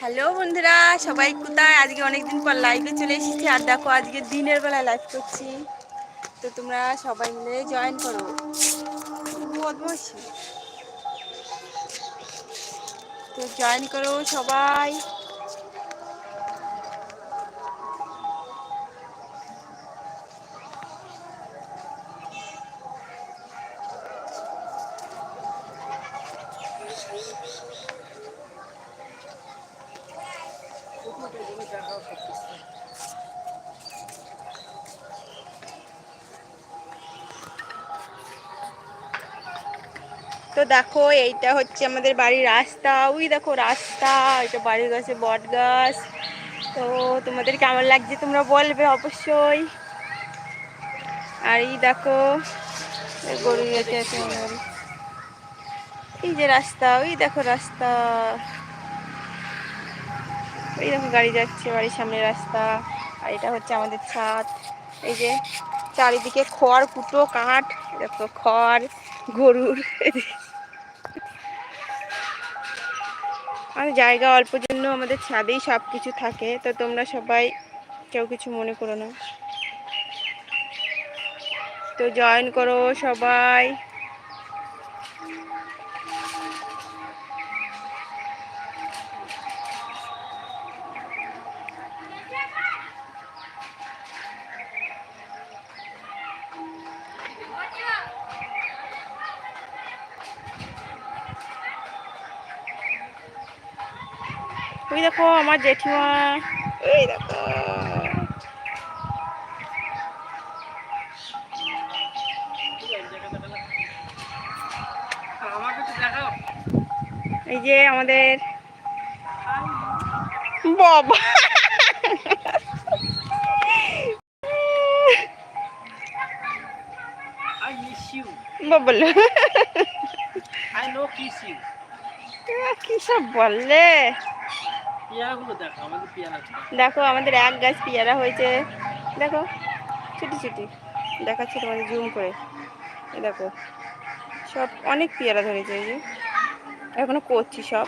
Hello বন্ধুরা, সবাই কোথায়? আজকে অনেকদিন পর লাইভে চলে এসেছি। আর দেখো, আজকে দিনের বেলায় লাইভ করছি। তো তোমরা সবাই মিলে জয়েন করো। তো জয়েন করো সবাই। তো দেখো, এইটা হচ্ছে আমাদের বাড়ির রাস্তা। ওই দেখো, রাস্তা, এটা বাড়ির গাছে বট গাছ। তো তোমাদের কেমন লাগছে তোমরা বলবে অবশ্যই। আর এই দেখো, গরু এই যে রাস্তা ওই দেখো রাস্তা। ওই দেখো গাড়ি যাচ্ছে বাড়ির সামনে রাস্তা। আর এটা হচ্ছে আমাদের ছাদ। এই যে চারিদিকে খড়, কুটো, কাঠ দেখো খড়, গরুর। আর জায়গা অল্প জন্য আমাদের ছাদেই সব কিছু থাকে, তো তোমরা সবাই কেউ কিছু মনে করো না। তো জয়েন করো সবাই। ওই দেখো আমার জেঠিমা। এই দেখো। এই যে আমাদের বাবা। I miss you. বাবল I know kiss you. কি সব বললে দেখো আমাদের এক গাছ পেয়ারা হয়েছে। দেখো ছুটি ছুটি। দেখাচ্ছি তোমাদের জুম করে। দেখো সব অনেক পেয়ারা ধরেছে এই যে। এখনও করছি সব।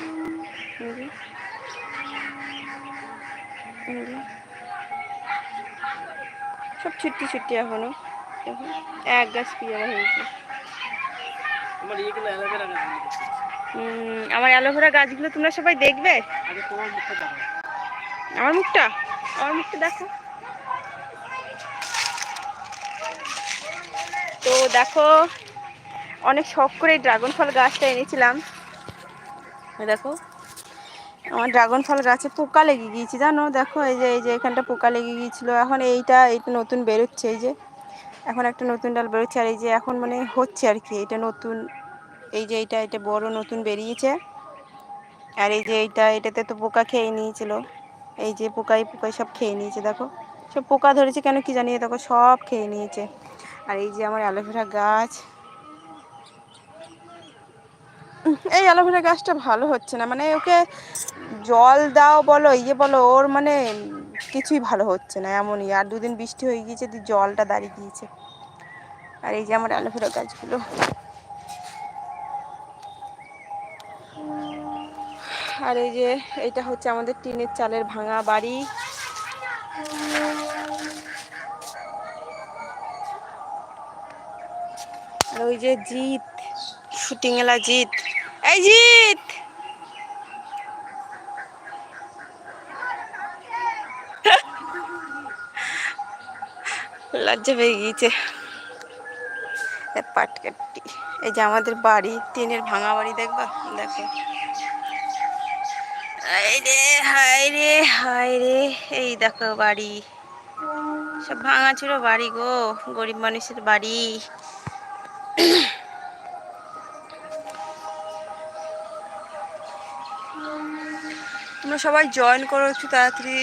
সব ছুটি ছুটি এখনও। এক গাছ পেয়ারা হয়েছে। আমার উম, আমার অ্যালোভেরা গাছগুলো তোমরা সবাই দেখবে? আমার মুখটা? আমার মুখটা দেখো। তো দেখো অনেক শখ করে ড্রাগন ফল গাছটা এনেছিলাম। দেখো আমার ড্রাগন ফল গাছে পোকা লেগে গিয়েছে জানো? দেখো এই যে এই যে এখানটা পোকা লেগে গিয়েছিল। এখন এইটা এইটা নতুন বেরোচ্ছে এই যে। এখন একটা নতুন ডাল বেরোচ্ছে আর এই যে এখন মানে হচ্ছে আর কি এটা নতুন এই যে এইটা, এটা বড় নতুন বেরিয়েছে। আর এই যে এইটা, এটাতে তো পোকা খেয়ে নিয়েছিল। এই যে পোকাই পোকাই সব খেয়ে নিয়েছে, দেখো। সব পোকা ধরেছে কেন কি জানি দেখো, সব খেয়ে নিয়েছে। আর এই যে আমার অ্যালোভেরা গাছ। এই অ্যালোভেরা গাছটা ভালো হচ্ছে না মানে ওকে জল দাও বলো ইয়ে বলো, ওর মানে কিছুই ভালো হচ্ছে না, এমনই। আর দুদিন বৃষ্টি হয়ে গিয়েছে জলটা দাঁড়িয়ে গিয়েছে। আর এই যে আমার অ্যালোভেরা গাছগুলো। আর এই যে এইটা হচ্ছে আমাদের টিনের চালের ভাঙা বাড়ি। আর ওই যে জিৎ, শুটিং এলা জিৎ। এই জিৎ! লজ্জা পেয়ে গিয়েছে। পাটকাটি এই যে আমাদের বাড়ি, টিনের ভাঙা বাড়ি, দেখবা? দেখো। হায় রে হায় রে হায় রে। এই দেখো বাড়ি। সব ভাঙা ছিল বাড়ি গো, গরিব মানুষের বাড়ি। তোমরা সবাই জয়েন করো একটু তাড়াতাড়ি।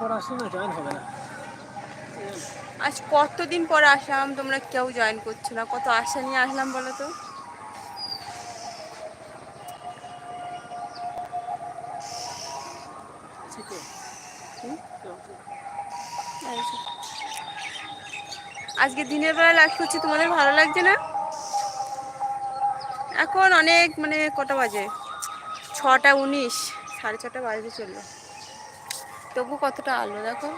পর আসলে না জয়েন হবে না। আজ কতদিন পর আসলাম তোমরা কেউ জয়েন করছ না? কত আশা নিয়ে আসলাম বলো তো? যে। আজকে দিনের বেলা লাইভ করছি তোমাদের ভালো লাগছে না? এখন অনেক মানে কটা বাজে? ছটা উনিশ সাড়ে ছটা বাজতে চলল। তবু কতটা আলো দেখো?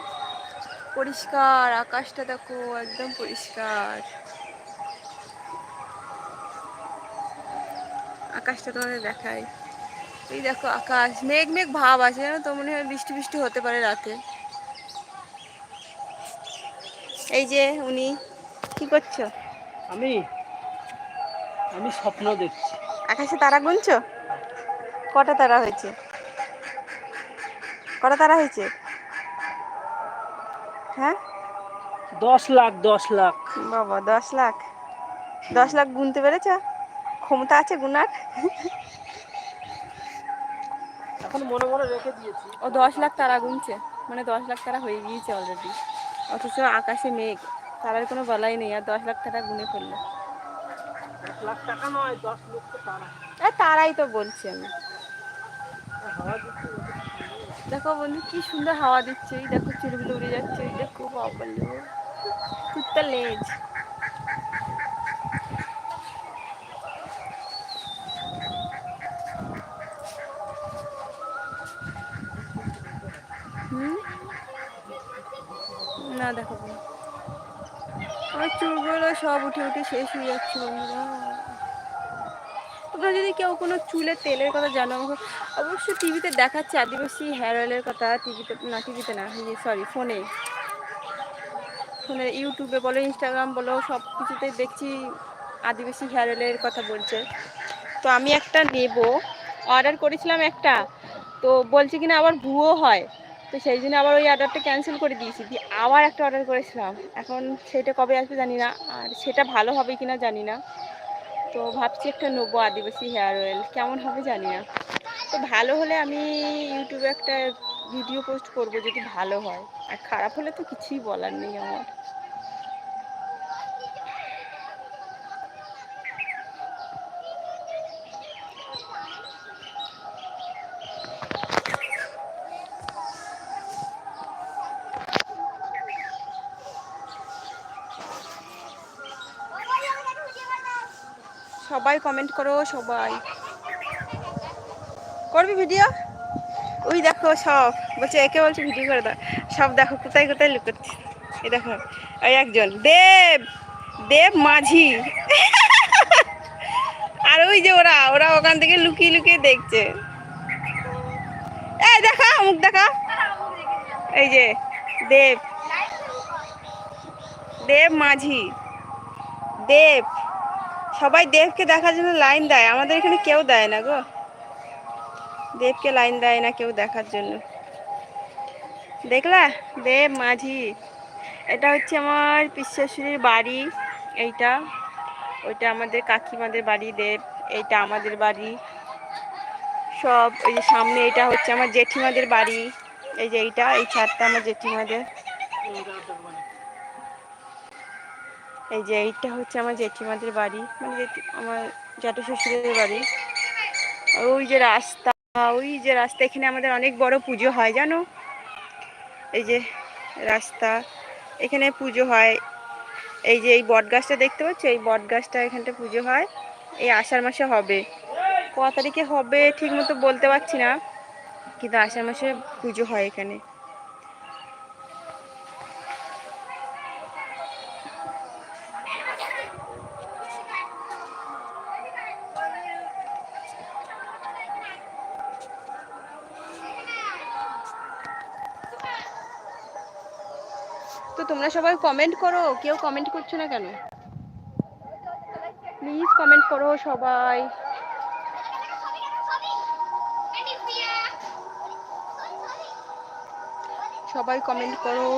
পরিষ্কার আকাশটা দেখো একদম পরিষ্কার। আকাশটা তোমাদের দেখাই। এই দেখো আকাশ মেঘ মেঘ ভাব আছে জানো তো? মনে হয় বৃষ্টি বৃষ্টি হতে পারে রাতে। এই যে উনি কি করছ? আমি আমি স্বপ্ন দেখছি। আকাশে তারা গুনছো? কটা তারা হয়েছে? কটা তারা হয়েছে? হ্যাঁ? দশ লাখ দশ লাখ। বাবা দশ লাখ। দশ লাখ গুনতে পেরেছ? ক্ষমতা আছে গুনার? এখন মনে মনে রেখে দিয়েছি। ও দশ লাখ তারা গুনছে। মানে দশ লাখ তারা হয়ে গিয়েছে অলরেডি অথচ আকাশে মেঘ। তারার কোনো বলাই নেই। আর দশ লাখ টাকা গুনে ফেলল। এক লাখ টাকা নয় দশ লক্ষ টাকা আর তারাই তো বলছি আমি দেখো বন্ধু, কি সুন্দর হাওয়া দিচ্ছে। এই দেখো চুলগুলো উড়ে যাচ্ছে, এই দেখো বাবা কুত্তার লেজ। না দেখো। আমার চুলগুলো সব উঠে উঠে শেষ হয়ে যাচ্ছে বন্ধুরা। তোমরা যদি কেউ কোনো চুলের তেলের কথা জানো অবশ্যই টিভিতে দেখাচ্ছে আদিবাসী হেয়ার অয়েলের কথা, টিভিতে না টিভিতে না সরি ফোনে ফোনে ইউটিউবে বলো, ইনস্টাগ্রাম বলো, সব কিছুতে দেখছি আদিবাসী হেয়ার অয়েলের কথা বলছে। তো আমি একটা নেব অর্ডার করেছিলাম একটা, তো বলছে কিনা আবার ভুয়ো হয়। তো সেই জন্য আবার ওই অর্ডারটা ক্যান্সেল করে দিয়েছি, দিয়ে আবার একটা অর্ডার করেছিলাম। এখন সেটা কবে আসবে জানি না, আর সেটা ভালো হবে কিনা জানি না। তো ভাবছি একটা নেব আদিবাসী হেয়ার অয়েল কেমন হবে জানি না। তো ভালো হলে আমি ইউটিউবে একটা ভিডিও পোস্ট করব যদি ভালো হয়। আর খারাপ হলে তো কিছুই বলার নেই আমার। সবাই কমেন্ট করো, সবাই। করবি ভিডিও? ওই দেখো সব। বলছে, একে বলছে ভিডিও করে দাও। সব দেখো, কোথায় কোথায় লুকোচ্ছে। এ দেখো ওই একজন। দেব! দেব মাঝি। আর ওই যে ওরা ওরা ওখান থেকে লুকিয়ে লুকিয়ে দেখছে। এই দেখা, মুখ দেখা। এই যে, দেব। দেব মাঝি। দেব। সবাই দেবকে দেখার জন্য লাইন দেয়। আমাদের এখানে কেউ দেয় না গো। দেবকে লাইন দেয় না কেউ দেখার জন্য। দেখলা? দেব মাঝি। এটা হচ্ছে আমার পিসেশ্বরীর বাড়ি, এইটা। ওইটা আমাদের কাকিমাদের বাড়ি, দেব। এইটা আমাদের বাড়ি। সব এই যে সামনে এটা হচ্ছে আমার জেঠিমাদের বাড়ি। এই যে এইটা, এই ছাদটা আমার জেঠিমাদের। এই যে এইটা হচ্ছে আমার জেঠিমাদের বাড়ি মানে আমার জ্যাঠা শ্বশুরের বাড়ি। ওই যে রাস্তা। ওই যে রাস্তা, এখানে আমাদের অনেক বড় পুজো হয়, জানো? এই যে রাস্তা, এখানে পুজো হয়। এই যে এই বট গাছটা দেখতে পাচ্ছ? এই বট গাছটা এখানটা পুজো হয়। এই আষাঢ় মাসে হবে। ক তারিখে হবে, ঠিক মতো বলতে পারছি না। কিন্তু আষাঢ় মাসে পুজো হয় এখানে। সবাই কমেন্ট করো, কেউ কমেন্ট করছ না কেন? প্লিজ কমেন্ট করো সবাই। সবাই কমেন্ট করো।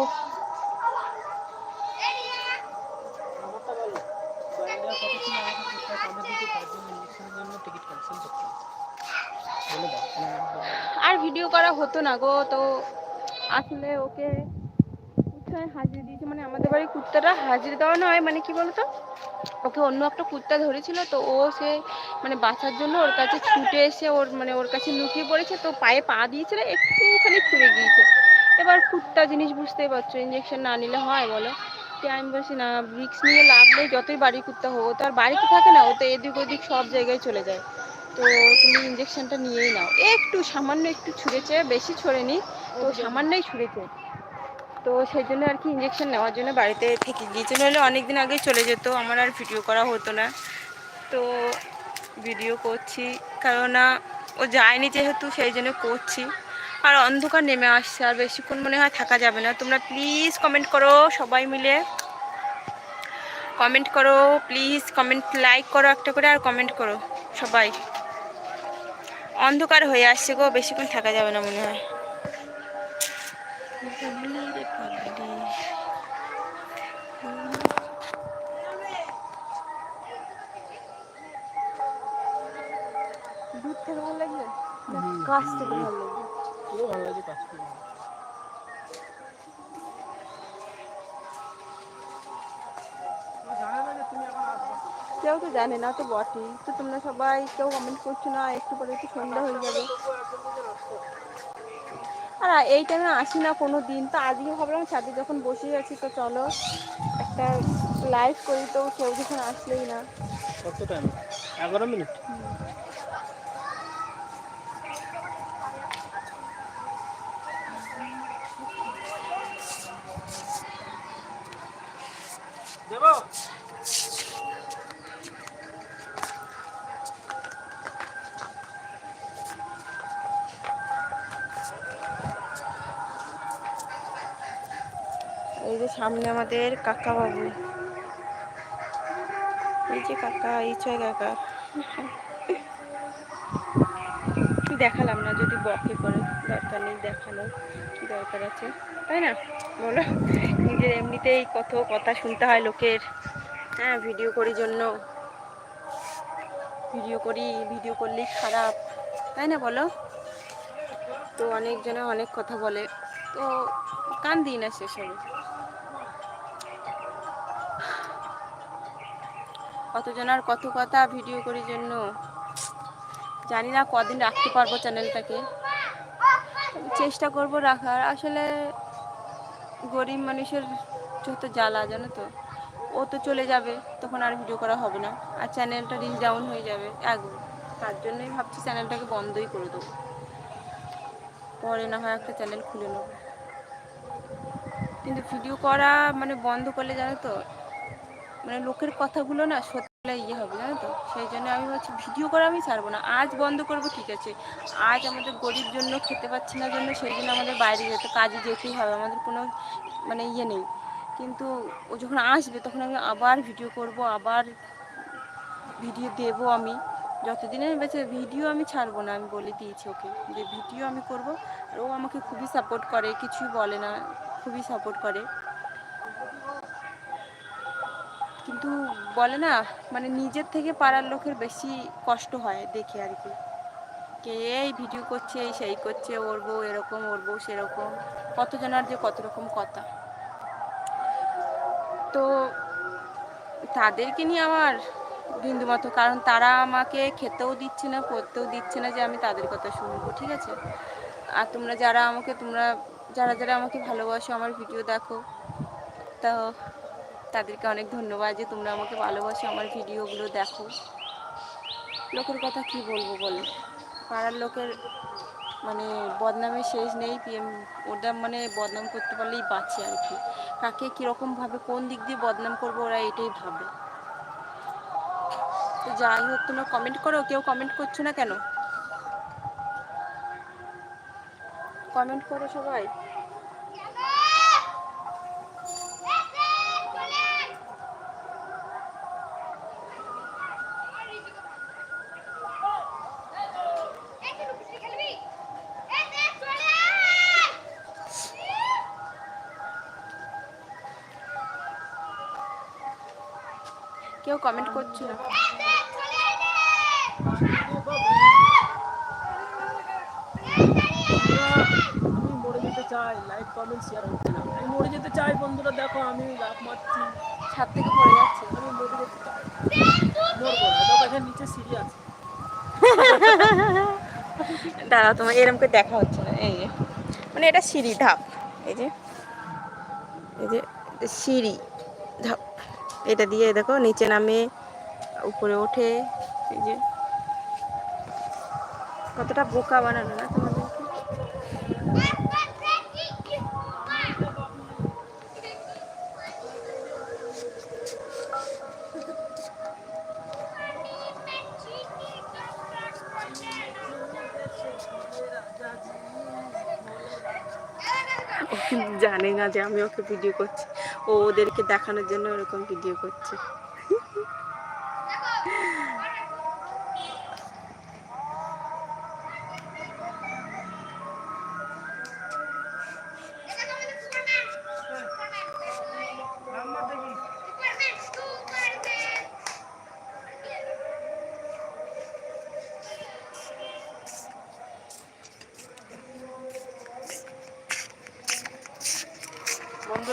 আর ভিডিও করা হতো না গো, তো আসলে ওকে কুত্তায় হাজির দিয়েছে মানে আমাদের বাড়ির কুত্তাটা হাজির দেওয়া নয় মানে কি বলতো? ওকে অন্য একটা কুত্তা ধরেছিল তো ও সে মানে বাঁচার জন্য ওর কাছে ছুটে এসে ওর মানে ওর কাছে লুকিয়ে পড়েছে তো পায়ে পা দিয়েছিল একটুখানি ছুঁড়ে গিয়েছে। এবার কুত্তা জিনিস বুঝতেই পারছ ইঞ্জেকশন না নিলে হয় বলো। আমি বলছি না রিক্স নিয়ে লাভ নেই যতই বাড়ির কুত্তা হোক তো আর বাড়িতে থাকে না ও তো এদিক ওদিক সব জায়গায় চলে যায়। তো তুমি ইঞ্জেকশনটা নিয়েই নাও। একটু সামান্য একটু ছুঁড়েছে বেশি ছড়েনি তো সামান্যই ছুঁড়েছে। তো সেই জন্য আর কি ইঞ্জেকশন নেওয়ার জন্য বাড়িতে থেকে গিয়েছে নইলে অনেক দিন আগেই চলে যেত, আমার আর ভিডিও করা হতো না। তো ভিডিও করছি, কেননা ও যায়নি যেহেতু, সেই জন্য করছি। আর অন্ধকার নেমে আসছে, আর বেশিক্ষণ মনে হয় থাকা যাবে না। তোমরা প্লিজ কমেন্ট করো সবাই মিলে। কমেন্ট করো প্লিজ কমেন্ট লাইক করো একটা করে, আর কমেন্ট করো সবাই। অন্ধকার হয়ে আসছে গো, বেশিক্ষণ থাকা যাবে না মনে হয়। কাছ থেকে ভালো পুরো ভালো লাগে। কেউ তো জানে না, তো বটেই। তো তোমরা সবাই কেউ কমেন্ট করছ না, একটু পরে একটু সন্ধ্যা হয়ে যাবে। আর এই টাইমে আসি না কোনো দিন তো আজকে ভাবলাম ছাদে যখন বসে আছি, তো চলো একটা লাইভ করি, তো কেউ যখন আসলেই না। কত টাইম এগারো মিনিট এই যে সামনে আমাদের কাকা বাবু এই যে কাকা, এই ছয় কাকা। দেখালাম না, যদি বকে করে, দরকার নেই দেখানো দরকার আছে। তাই না? বলো। নিজের এমনিতেই কত কথা শুনতে হয় লোকের। হ্যাঁ ভিডিও করি জন্য। ভিডিও করি ভিডিও করলেই খারাপ। তাই না বলো? তো অনেকজনে অনেক কথা বলে। তো কান দিই না সেসবে কতজনের কত কথা ভিডিও করি জন্য? জানি না, কদিন রাখতে পারব চ্যানেলটাকে চেষ্টা করব রাখার। আসলে গরিব মানুষের যত জ্বালা, জানো তো? ও তো চলে যাবে, তখন আর ভিডিও করা হবে না। আর চ্যানেলটা রিচ ডাউন হয়ে যাবে। এক, তার জন্যই ভাবছি চ্যানেলটাকে বন্ধই করে দেবো। পরে না হয় একটা চ্যানেল খুলে নেব। কিন্তু ভিডিও করা মানে বন্ধ করলে জানো তো? মানে লোকের কথাগুলো না সত্যি ইয়ে হবে, জানো তো? সেই জন্য আমি ভাবছি ভিডিও করা আমি ছাড়বো না, আজ বন্ধ করব, ঠিক আছে। আজ আমাদের গরিব জন্য খেতে পাচ্ছি না জন্য সেই জন্য আমাদের বাইরে যেতে, কাজে যেতেই হবে, আমাদের কোনো মানে ইয়ে নেই। কিন্তু ও যখন আসবে, তখন আমি আবার ভিডিও করব, আবার ভিডিও দেব আমি। যতদিনে বেঁচে, ভিডিও আমি ছাড়বো না, আমি বলে দিয়েছি ওকে যে ভিডিও আমি করব, আর ও আমাকে খুবই সাপোর্ট করে, কিছুই বলে না, খুবই সাপোর্ট করে। কিন্তু বলে না মানে নিজের থেকে পাড়ার লোকের বেশি কষ্ট হয় দেখে আর কি। কে এই ভিডিও করছে, এই সেই করছে, ওর বউ এরকম, ওর বউ সেরকম, কতজনের যে কত রকম কথা। তো তাদেরকে নিয়ে আমার বিন্দু মতো কারণ তারা আমাকে খেতেও দিচ্ছে না পড়তেও দিচ্ছে না যে আমি তাদের কথা শুনব, ঠিক আছে? আর তোমরা যারা আমাকে, তোমরা যারা যারা আমাকে ভালোবাসো, আমার ভিডিও দেখো, তো তাদেরকে অনেক ধন্যবাদ যে তোমরা আমাকে ভালোবাসো, আমার ভিডিওগুলো দেখো। লোকের কথা কি বলব বলো? পাড়ার লোকের মানে বদনামের শেষ নেই, পিএম ওটা মানে বদনাম করতে পারলেই বাঁচে আর কি। কাকে কীরকমভাবে কোন দিক দিয়ে বদনাম করব ওরা এটাই ভাবে। তো যাই হোক, তোমরা কমেন্ট করো, কেউ কমেন্ট করছ না কেন? কমেন্ট করো সবাই। কেউ কমেন্ট করছ না আমি মরে যেতে চাই লাইক কমেন্ট শেয়ার হচ্ছে না। আমি মরে যেতে চাই বন্ধুরা দেখো আমি লাভ মারছি। ছাদ থেকে পড়ে যাচ্ছে। আমি মরে যেতে চাই। মরবো না। দেখো এখানে নিচে সিঁড়ি আছে। দাঁড়া তোমার এরকম করে দেখা হচ্ছে না। এই যে। মানে এটা সিঁড়ি ধাপ। এই যে। এই যে সিঁড়ি। এটা দিয়ে দেখো, নিচে নামে, উপরে ওঠে, এই যে। কতটা বোকা বানানো না জানে না যে আমি ওকে ভিডিও করছি। ও ওদেরকে দেখানোর জন্য ওরকম ভিডিও করছে।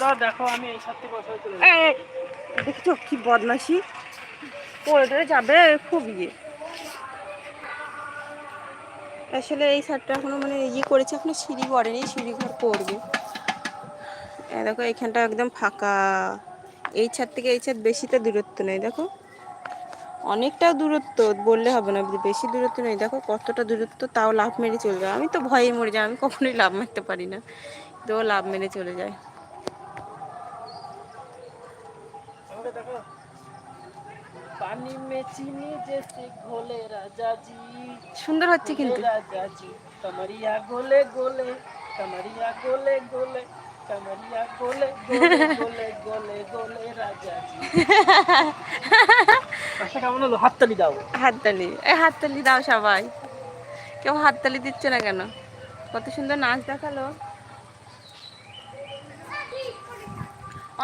বন্ধুরা, দেখো আমি এই দেখছ কি বদমাসি পড়ে টরে যাবে খুব ইয়ে। আসলে এই ছাদটা এখনও মানে ইয়ে করেছে, এখনও সিঁড়ি করেনি সিঁড়ি ঘর করবে। দেখো, এইখানটা একদম ফাঁকা। এই ছাদ থেকে এই ছাদ বেশি তো দূরত্ব নেই, দেখো। অনেকটা দূরত্ব, বললে হবে না, বেশি দূরত্ব নেই। দেখো, কতটা দূরত্ব, তাও লাভ মেরে চলে যায়। আমি তো ভয়ে মরে যাই, আমি কখনোই লাভ মারতে পারি না। তো লাভ মেরে চলে যায়। সুন্দর হচ্ছে কিন্তু। হাততালি দাও। হাততালি। এই হাততালি দাও সবাই। কেউ হাততালি দিচ্ছে না কেন? কত সুন্দর নাচ দেখাল।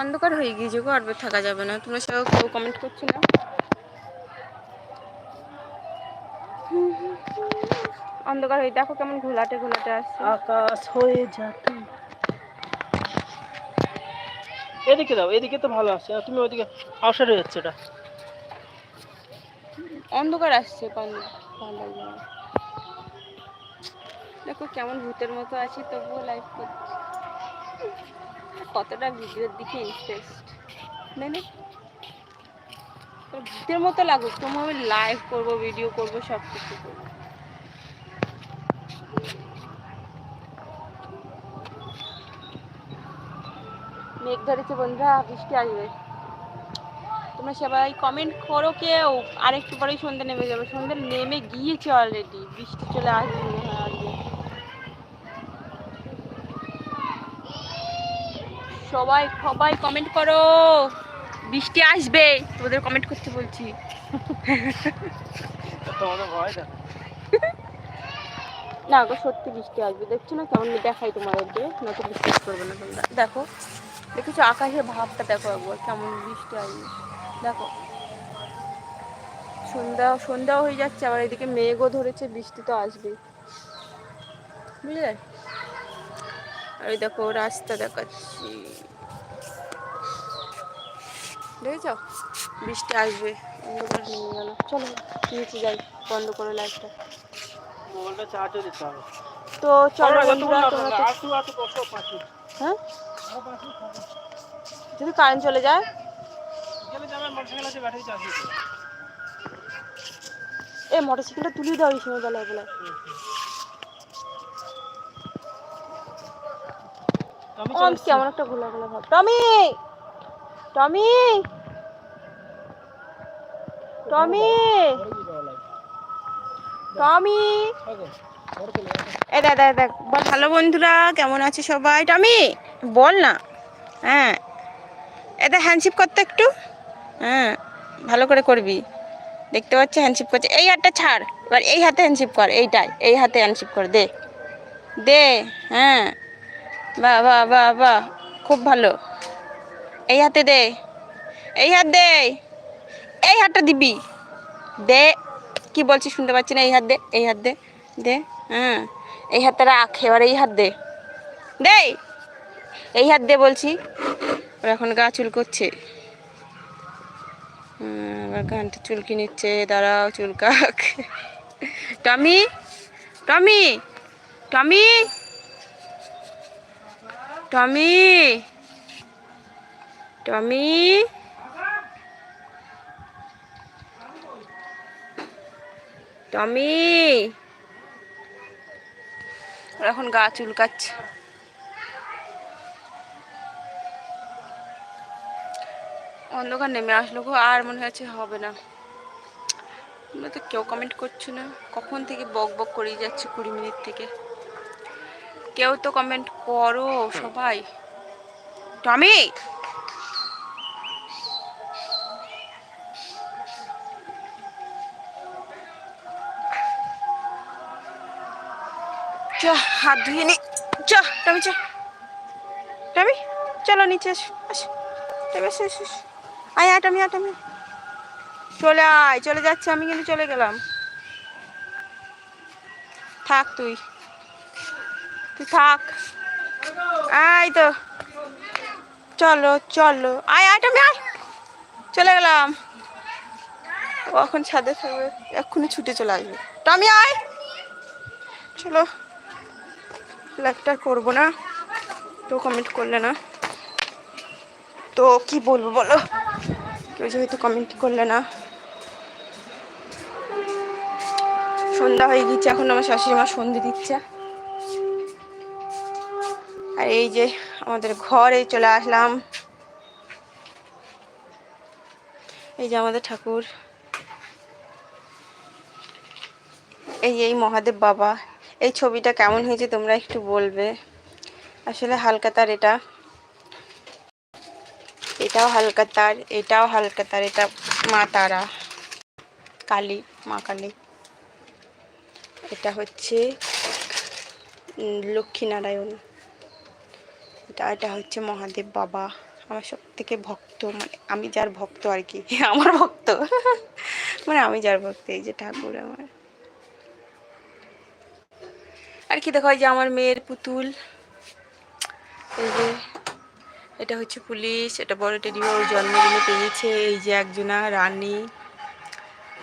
অন্ধকার হয়ে গিয়েছে গো আর থাকা যাবে না। তোমরা সবাই কেউ কমেন্ট করছ না? অন্ধকার হয়ে দেখো কেমন ঘোলাটে ঘোলাটে আসছে। আকাশ হয়ে যা এদিকে দাও এদিকে তো ভালো আসছে তুমি ওইদিকে আউসার হয়ে যাচ্ছে এটা। অন্ধকার আসছে। দেখো কেমন ভূতের মতো আছি তবুও লাইভ করছি। কতটা ভিডিওর দিকে ইন্টারেস্ট তাই না ভূতের মতো লাগুক তোমার আমি লাইভ করব ভিডিও করব সব কিছু করব। মেঘ ধরেছে বন্ধুরা বৃষ্টি আসবে। তোমরা সবাই কমেন্ট করো কেউ আরেকটু পরেই সন্ধ্যে নেমে যাবে। সন্ধ্যে নেমে গিয়েছে অলরেডি বৃষ্টি চলে আসবে মনে হয় আজকে। সবাই সবাই কমেন্ট করো। বৃষ্টি আসবে তোদের কমেন্ট করতে বলছি। না গো সত্যি বৃষ্টি আসবে। দেখছ না কেমন দেখাই তোমাদেরকে? নয়তো বিশ্বাস করবে না তোমরা। দেখো দেখেছ আকাশের ভাবটা দেখো একবার কেমন বৃষ্টি আসবে। দেখো সন্ধ্যা সন্ধ্যাও হয়ে যাচ্ছে আবার এদিকে মেঘও ধরেছে বৃষ্টি তো আসবেই। বুঝলে? আর ওই দেখো রাস্তা দেখাচ্ছি। দেখেছ বৃষ্টি আসবে অন্ধকার নেমে গেল। চলো নিচে যাই বন্ধ করে লাইটটা। তো চলো বন্ধুরা তোমরা হ্যাঁ। যদি কারেন্ট চলে যায়? এ মোটরসাইকেলটা তুলিয়ে দাও এই সময় বেলায় বেলায়। আমি অন কেমন একটা ঘোলা ঘোলা ভাব। টমি! টমি! টমি! টমি! এ দেখ দেখ দেখ বল। বন্ধুরা কেমন আছে সবাই? টমি বল না। হ্যাঁ। এটা হ্যান্ডশিপ করতে একটু। হ্যাঁ ভালো করে করবি। দেখতে পাচ্ছি হ্যান্ডশিপ করছে। এই হাতটা ছাড়। এবার এই হাতে হ্যান্ডশিপ কর এইটাই। এই হাতে হ্যান্ডশিপ কর দে। দে হ্যাঁ। বাহ বাহ বাহ বাহ খুব ভালো। এই হাতে দে। এই হাত দে। এই হাতটা দিবি। দে। কি বলছি শুনতে পাচ্ছি না? এই হাত দে। এই হাত দে। দে। হ্যাঁ। এই হাতটা রাখ। এবার এই হাত দে। দে। এই হাত দে বলছি। ওর এখন গা চুল করছে। এবার গানটা চুলকি নিচ্ছে? দাঁড়াও চুলকাক Tommy. Tommy. Tommy. Tommy. Tommy. Tommy. এখন গা চুলকাচ্ছে। অন্ধকার নেমে আসলো গো, আর মনে হচ্ছে হবে না। তোমরা তো কেউ কমেন্ট করছ না। কখন থেকে বক বক করেই যাচ্ছে কুড়ি মিনিট থেকে। কেউ তো কমেন্ট করো সবাই। টমি চ হাত ধুয়ে নি। চ টমি চ টমি চলো নিচে এসো, আসো। টমি এসো। আয় আয় টমি আয় চলে আয়, চলে যাচ্ছে, আমি কিন্তু চলে গেলাম। থাক তুই। তুই থাক। আয় তো। চলো চলো। আয় আয়, টমি, আয়। চলে গেলাম। ও এখন ছাদে থাকবে। এক্ষুনি ছুটে চলে আসবে। টমি, আয়। চলো। লাইকটা করব না। তো কমেন্ট করলে না। তো কি বলব বলো? কেউ যেহেতু কমেন্ট করলে না। সন্ধ্যা হয়ে গেছে এখন আমার শাশুড়ি মা সন্ধে দিচ্ছে। আর এই যে আমাদের ঘরে চলে আসলাম। এই যে আমাদের ঠাকুর। এই এই মহাদেব বাবা, এই ছবিটা কেমন হয়েছে তোমরা একটু বলবে? আসলে হালকা তার এটা। এটাও হালকা তার এটাও হালকা তার এটা মা তারা। কালী, মা কালী। এটা হচ্ছে লক্ষ্মীনারায়ণ এটা এটা হচ্ছে মহাদেব বাবা। আমার সব থেকে ভক্ত মানে আমি যার ভক্ত আর কি, আমার ভক্ত। মানে আমি যার ভক্ত, এই যে ঠাকুর আমার। আর কি দেখো যে আমার মেয়ের পুতুল। এই যে, এটা হচ্ছে পুলিশ, এটা বড় টেডি ওর জন্মদিনে পেয়েছে। এই যে একজনা, রানী।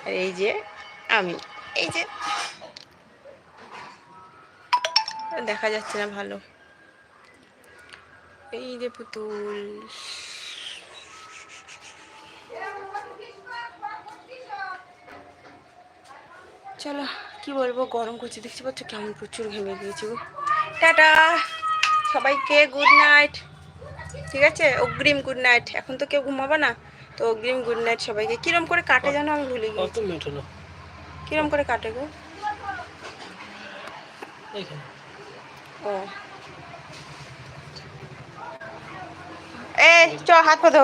আর এই যে আমি। এই যে। দেখা যাচ্ছে না ভালো। এই যে পুতুল। চলো কি বলব গরম করছে। দেখছি পাচ্ছ কেমন প্রচুর ঘেমে গিয়েছি গো। টাটা! সবাইকে গুড নাইট ঠিক আছে? অগ্রিম গুড নাইট এখন তো কেউ ঘুমাবে না। তো অগ্রিম গুড নাইট সবাইকে। কিরম করে কাটে জানো আমি ভুলে হলো। কিরম করে কাটে গো? ও। এ চ হাত পাতো